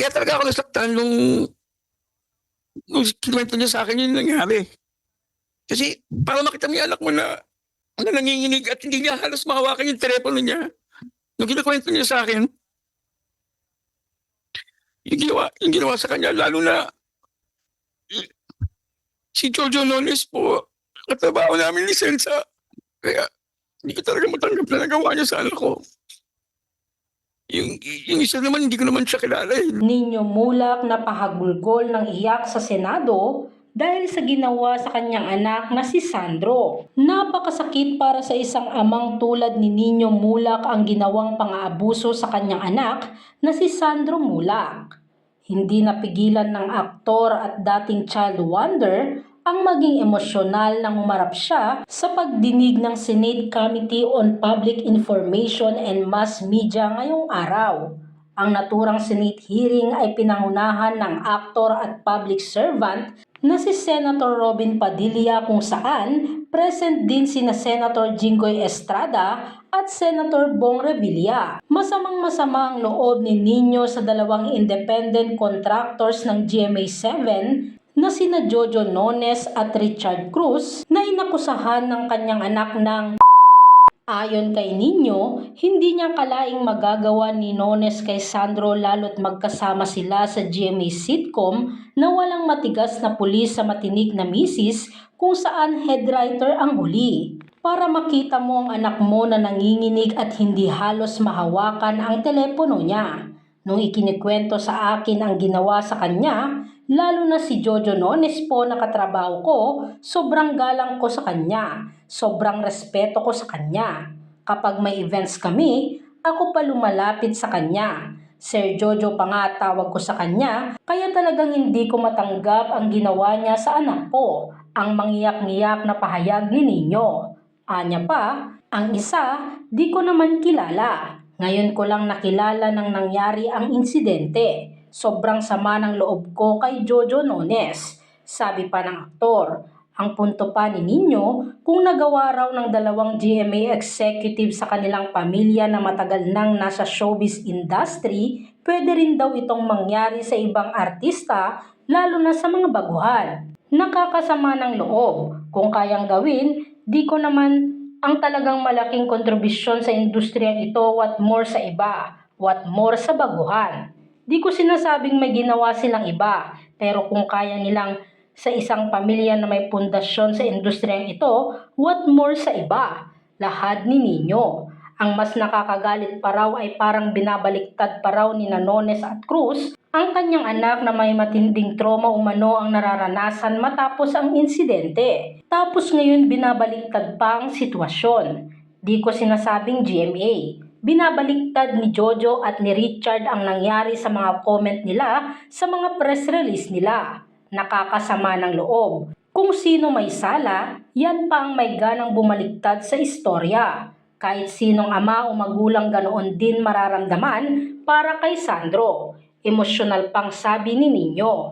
kaya talaga ako nasaktan nung nung kinuwento niya sa akin yung nangyari. Kasi para makita mo yung anak mo na na nanginginig at hindi niya halos mahawakan yung telepono niya. Nung kinakwento niya sa akin, yung ginawa, yung ginawa sa kanya, lalo na si Jojo Nones po, katrabaho namin ni Sensa. Kaya hindi ko talaga matanggap na nagawa niya sa anak ko. Yung, yung isa naman, hindi ko naman siya kilala eh. Ninyo Mulak na pahagulgol ng iyak sa Senado dahil sa ginawa sa kanyang anak na si Sandro. Napakasakit para sa isang amang tulad ni Ninyo Mulak ang ginawang pang-aabuso sa kanyang anak na si Sandro Mulak. Hindi napigilan ng aktor at dating child wonder ang maging emosyonal nang umarap siya sa pagdinig ng Senate Committee on Public Information and Mass Media ngayong araw. Ang naturang Senate hearing ay pinangunahan ng aktor at public servant na si Senator Robin Padilla kung saan present din sina Senator Jinggoy Estrada at Senator Bong Revilla. Masamang masama ang loob ni Nino sa dalawang independent contractors ng GMA7 na sina Jojo Nones at Richard Cruz na inakusahan ng kanyang anak ng Ayon kay Nino, hindi niya kalaing magagawa ni Nones kay Sandro lalo't magkasama sila sa GMA sitcom na walang matigas na pulis sa matinik na misis kung saan head writer ang huli. Para makita mo ang anak mo na nanginginig at hindi halos mahawakan ang telepono niya. Nung ikinikwento sa akin ang ginawa sa kanya, lalo na si Jojo Nones po na katrabaho ko, sobrang galang ko sa kanya, sobrang respeto ko sa kanya. Kapag may events kami, ako pa lumalapit sa kanya. Sir Jojo pa nga tawag ko sa kanya, kaya talagang hindi ko matanggap ang ginawa niya sa anak ko, ang mangiyak-ngiyak na pahayag ni Ninyo. Anya pa, ang isa, di ko naman kilala. Ngayon ko lang nakilala nang nangyari ang insidente. Sobrang sama ng loob ko kay Jojo Nones. Sabi pa ng aktor, ang punto pa ni Nino kung nagawa raw ng dalawang GMA executive sa kanilang pamilya na matagal nang nasa showbiz industry, pwede rin daw itong mangyari sa ibang artista lalo na sa mga baguhan. Nakakasama ng loob. Kung kayang gawin, di ko naman ang talagang malaking kontribusyon sa industriya ito what more sa iba, what more sa baguhan. Di ko sinasabing may ginawa silang iba, pero kung kaya nilang sa isang pamilya na may pundasyon sa industriyang ito, what more sa iba? Lahad ni Nino. Ang mas nakakagalit pa raw ay parang binabaliktad pa raw ni Nanones at Cruz ang kanyang anak na may matinding trauma umano ang nararanasan matapos ang insidente. Tapos ngayon binabaliktad pa ang sitwasyon. Di ko sinasabing GMA. Binabaliktad ni Jojo at ni Richard ang nangyari sa mga comment nila sa mga press release nila. Nakakasama ng loob. Kung sino may sala, yan pa ang may ganang bumaliktad sa istorya. Kahit sinong ama o magulang ganoon din mararamdaman para kay Sandro. Emosyonal pang sabi ni Nino.